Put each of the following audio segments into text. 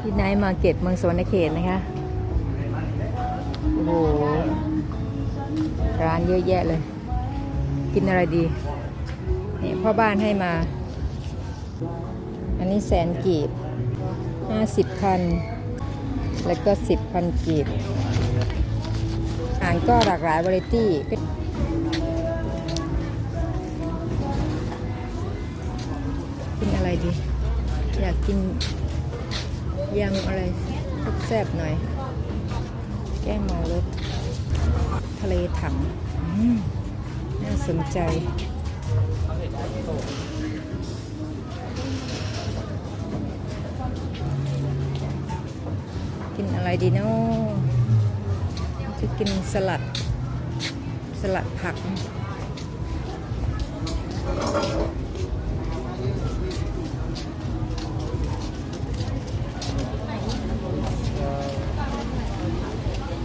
ที่ไนท์มาเก็ตเมืองสวนเขตนะคะ โอ้โห ร้านเยอะแยะเลย กินอะไรดีเนี่ยพ่อบ้านให้มา อันนี้แสนกีบห้าสิบพัน แล้วก็สิบพันกีบอาหารก็หลากหลายวาไรตี้กินอะไรดี อยากกิน ยำอะไรแซ่บหน่อย แก้เมารสทะเลถังน่าสนใจกินอะไรดีเนาะจะกินสลัด สลัดผัก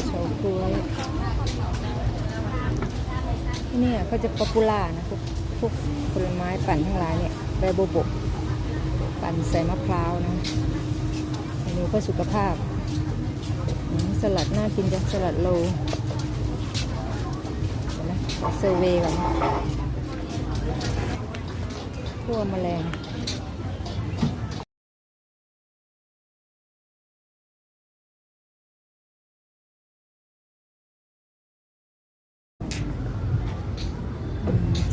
เฉาก๊วย ที่นี่เขาจะป๊อปปูล่านะพวกพวกผลไม้ปั่นทั้งหลายเนี่ยใบโบโบกปั่นใส่มะพร้าวนะเมนูเพื่อสุขภาพ สลัดน่ากินจังสลัดโลเดี๋ยวนะเซอร์เวย์ก่อนนะทั่วแมลง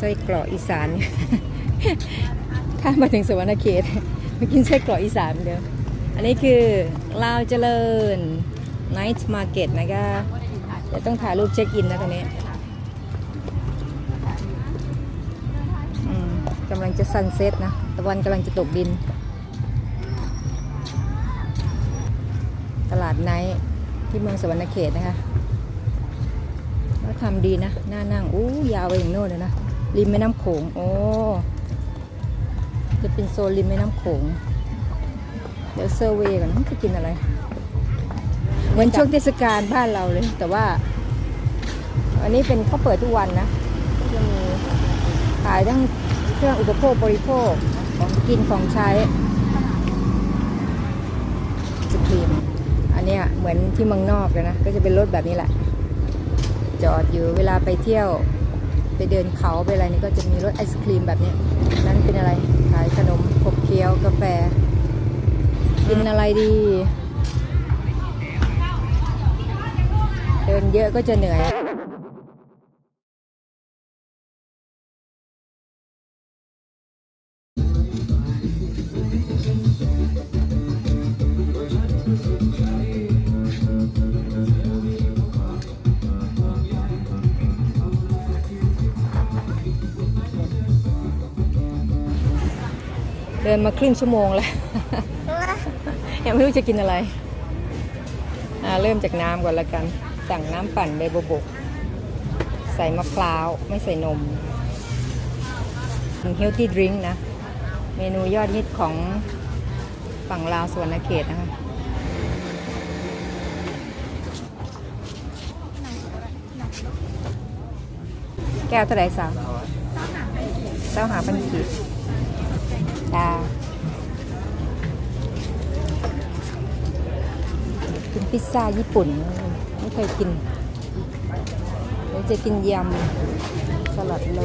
ส้กรอกอีสานข้ามมาถึงสวรรณเขตมากินไส้กรอกอีสานเหมือนเดิมอันนี้คือลาวเจริญ Night Market นะคะเดี๋ยวต้องถ่ายรูปเช็คอินนะตรงนี้กำลังจะซันเซ็ตนะตะวันกำลังจะตกดิน ตลาดไนท์ที่เมืองสวรรณเขตนะคะแล้วทำดีนะ หน่านั่งอู้ยาวไปถึงโน่นเลยนะ ริมแม่น้ำโขง โอ้ จะเป็นโซนริมแม่น้ำโขง เดี๋ยวเซอร์เวย์ก่อนจะกินอะไร เหมือนช่วงเทศกาลบ้านเราเลย แต่ว่าอันนี้เป็นเขาเปิดทุกวันนะก็จะมีขายทั้งเครื่องอุปโภคบริโภคของกินของใช้สครีมอันเนี้ยเหมือนที่เมืองนอกเลยนะ ก็จะเป็นรถแบบนี้แหละ จอดอยู่เวลาไปเที่ยว ไปเดินเขาไปอะไรนี่ก็จะมีรถไอศครีมแบบนี้ นั้นเป็นอะไรขายขนมขบเคี้ยวกาแฟ กินอะไรดี เดินเยอะก็จะเหนื่อย เดินมาครึ่งชั่วโมงแล้ว ยังไม่รู้จะกินอะไร อ่าเริ่มจากน้ำก่อนละกัน สั่งน้ำปั่นใบโบบก ใส่มะพร้าวไม่ใส่นมเฮลตี้ดริงนะ เมนูยอดฮิตของฝั่งลาวสวนเขตนะคะแก้วเท่าไร่สาวเจ้าหาพันขีดจ้ากิน พิซซ่าญี่ปุ่น ไม่เคยกินเดี๋ยวจะกินยำสลัดโล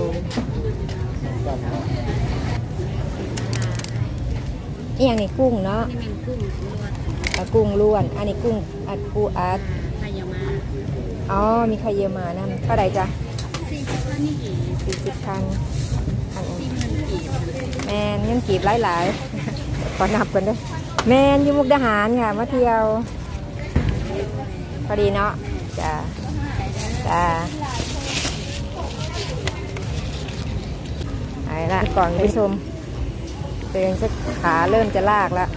อีอย่างนี้กุ้งเนาะนี่เป็นกุ้งลวดอะกุ้งล้วน อันนี้กุ้งอัดปูอัดไทยามาอ๋อ มีใครเยอะมานั่นเท่าไหร่จ๊ะสี่สิบพันนี่กี่สี่สิบพันอันนี้สี่หมื่นกี่แมนเงินกีบหลายๆขอนับกันด้วยแมนอยู่มุกดาหารค่ะมาเที่ยว พอดีเนาะจ้าจ้าไปละก่อนไปชมเตือนสักขาเริ่มจะลากแล้ว